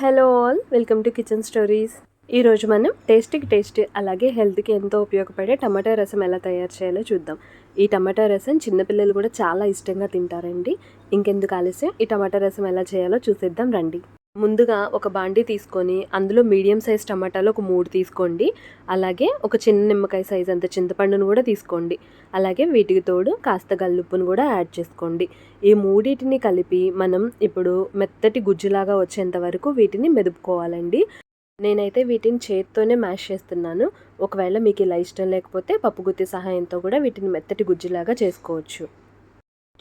Hello all welcome to kitchen stories. ఈరోజు మనం టేస్టీకి taste అలాగే హెల్త్కి ఎంతో ఉపయోగపడే టమాటా రసం ఎలా తయారు చేయాలో చూద్దాం. ఈ టమాటా రసం చిన్నపిల్లలు కూడా చాలా ఇష్టంగా తింటారండి. ఇంకెందుకు ఆలస్యం? ఈ టమాటా రసం ఎలా చేయాలో చూసేద్దాం రండి. ముందుగా ఒక బాండీ తీసుకొని అందులో మీడియం సైజ్ టమాటాలు ఒక మూడు తీసుకోండి. అలాగే ఒక చిన్న నిమ్మకాయ సైజ్ అంత చింతపండును కూడా తీసుకోండి. అలాగే వీటికి తోడు కాస్త గల్లుప్పును కూడా యాడ్ చేసుకోండి. ఈ మూడింటిని కలిపి మనం ఇప్పుడు మెత్తటి గుజ్జులాగా వచ్చేంత వరకు వీటిని మెదుపుకోవాలండి. నేనైతే వీటిని చేత్తోనే మ్యాష్ చేస్తున్నాను. ఒకవేళ మీకు ఇలా ఇష్టం లేకపోతే పప్పు గుత్తి సహాయంతో కూడా వీటిని మెత్తటి గుజ్జులాగా చేసుకోవచ్చు.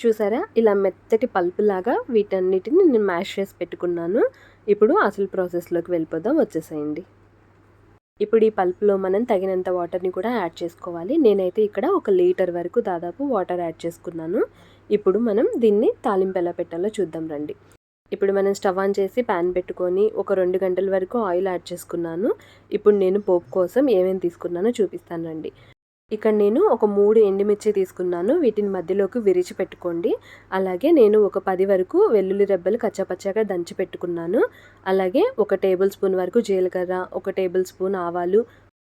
చూసారా? ఇలా మెత్తటి పల్పులాగా వీటన్నిటిని నేను మ్యాష్ చేసి పెట్టుకున్నాను. ఇప్పుడు అసలు ప్రాసెస్లోకి వెళ్ళిపోదాం వచ్చేసేయండి. ఇప్పుడు ఈ పల్ప్లో మనం తగినంత వాటర్ని కూడా యాడ్ చేసుకోవాలి. నేనైతే ఇక్కడ ఒక లీటర్ వరకు దాదాపు వాటర్ యాడ్ చేసుకున్నాను. ఇప్పుడు మనం దీన్ని తాలింపు ఎలా పెట్టాలో చూద్దాం రండి. ఇప్పుడు మనం స్టవ్ ఆన్ చేసి ప్యాన్ పెట్టుకొని ఒక రెండు గంటల వరకు ఆయిల్ యాడ్ చేసుకున్నాను. ఇప్పుడు నేను పోపు కోసం ఏమేమి తీసుకున్నానో చూపిస్తాను రండి. ఇక్కడ నేను ఒక మూడు ఎండుమిర్చి తీసుకున్నాను. వీటిని మధ్యలోకి విరిచి పెట్టుకోండి. అలాగే నేను ఒక పది వరకు వెల్లుల్లి రెబ్బలు కచ్చాపచ్చాగా దంచి పెట్టుకున్నాను. అలాగే ఒక టేబుల్ స్పూన్ వరకు జీలకర్ర ఒక టేబుల్ స్పూన్ ఆవాలు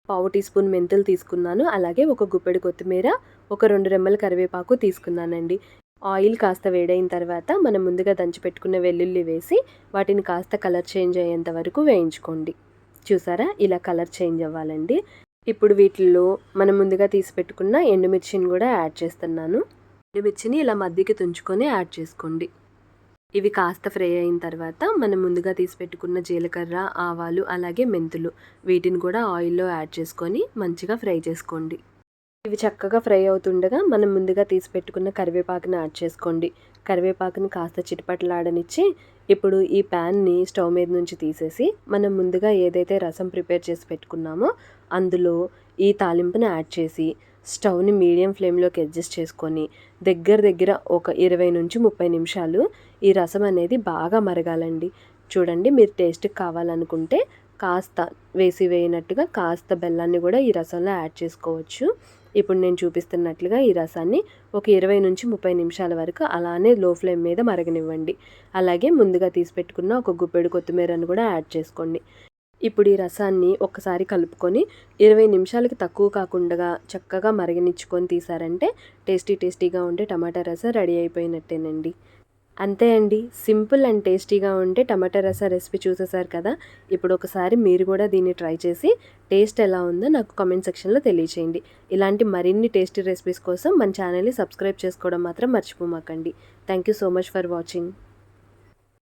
పావు టీ స్పూన్ మెంతులు తీసుకున్నాను. అలాగే ఒక గుప్పెడు కొత్తిమీర ఒక రెండు రెమ్మల కరివేపాకు తీసుకున్నానండి. ఆయిల్ కాస్త వేడైన తర్వాత మనం ముందుగా దంచి పెట్టుకున్న వెల్లుల్లి వేసి వాటిని కాస్త కలర్ చేంజ్ అయ్యేంత వరకు వేయించుకోండి. చూసారా? ఇలా కలర్ చేంజ్ అవ్వాలండి. ఇప్పుడు వీటిల్లో మనం ముందుగా తీసి పెట్టుకున్న ఎండుమిర్చిని కూడా యాడ్ చేస్తున్నాను. ఎండుమిర్చిని ఇలా మధ్యకి తుంచుకొని యాడ్ చేసుకోండి. ఇవి కాస్త ఫ్రై అయిన తర్వాత మనం ముందుగా తీసి పెట్టుకున్న జీలకర్ర ఆవాలు అలాగే మెంతులు వీటిని కూడా ఆయిల్లో యాడ్ చేసుకొని మంచిగా ఫ్రై చేసుకోండి. ఇవి చక్కగా ఫ్రై అవుతుండగా మనం ముందుగా తీసి పెట్టుకున్న కరివేపాకుని యాడ్ చేసుకోండి. కరివేపాకుని కాస్త చిటపట్లాడనిచ్చి ఇప్పుడు ఈ ప్యాన్ని స్టవ్ మీద నుంచి తీసేసి మనం ముందుగా ఏదైతే రసం ప్రిపేర్ చేసి పెట్టుకున్నామో అందులో ఈ తాలింపుని యాడ్ చేసి స్టవ్ని మీడియం ఫ్లేమ్లోకి అడ్జస్ట్ చేసుకొని దగ్గర దగ్గర ఒక ఇరవై నుంచి ముప్పై నిమిషాలు ఈ రసం అనేది బాగా మరగాలండి. చూడండి మీరు టేస్ట్కి కావాలనుకుంటే కాస్త వేసి వేయనట్టుగా కాస్త బెల్లాన్ని కూడా ఈ రసంలో యాడ్ చేసుకోవచ్చు. ఇప్పుడు నేను చూపిస్తున్నట్లుగా ఈ రసాన్ని ఒక ఇరవై నుంచి ముప్పై నిమిషాల వరకు అలానే లో ఫ్లేమ్ మీద మరగనివ్వండి. అలాగే ముందుగా తీసి పెట్టుకున్న ఒక గుప్పెడు కొత్తిమీరను కూడా యాడ్ చేసుకోండి. ఇప్పుడు ఈ రసాన్ని ఒక్కసారి కలుపుకొని ఇరవై నిమిషాలకి తక్కువ కాకుండా చక్కగా మరగనిచ్చుకొని తీసారంటే టేస్టీ టేస్టీగా ఉండే టమాటా రసం రెడీ అయిపోయినట్టేనండి. అంతే అండి. సింపుల్ అండ్ టేస్టీగా ఉంటే టమాటా రస రెసిపీ చూసేసారు కదా? ఇప్పుడు ఒకసారి మీరు కూడా దీన్ని ట్రై చేసి టేస్ట్ ఎలా ఉందో నాకు కామెంట్ సెక్షన్లో తెలియచేయండి. ఇలాంటి మరిన్ని టేస్టీ రెసిపీస్ కోసం మన ఛానల్ని సబ్స్క్రైబ్ చేసుకోవడం మాత్రం మర్చిపోమాకండి. Thank you so much for watching.